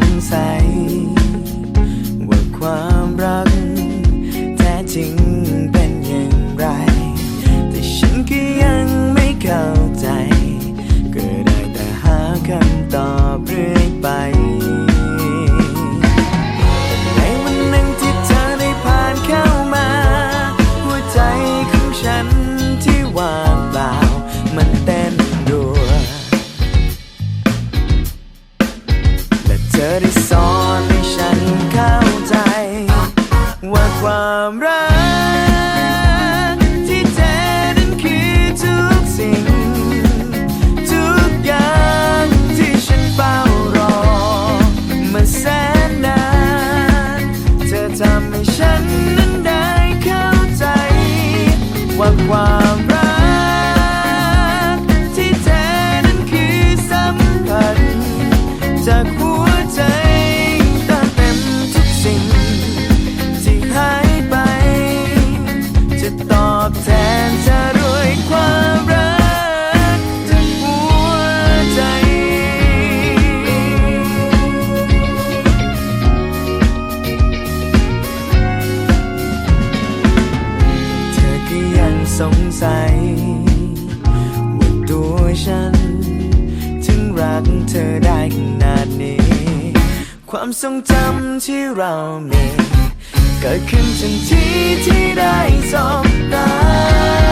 งสัย ว่าความรัก แท้จริงเป็นอย่างไร แต่ฉันก็ยังไม่เข้า ความรัก ที่เธอนั้นคือทุกสิ่ง ทุกอย่างที่ฉันเฝ้ารอ มาแสนนาน เธอทำให้ฉันนั้นได้เข้าใจ ว่าความ สงสัยว่าตัวฉัน ถึงรักเธอได้ขนาดนี้ ความทรงจำที่เรามี เกิดขึ้นทันทีที่ได้สบตา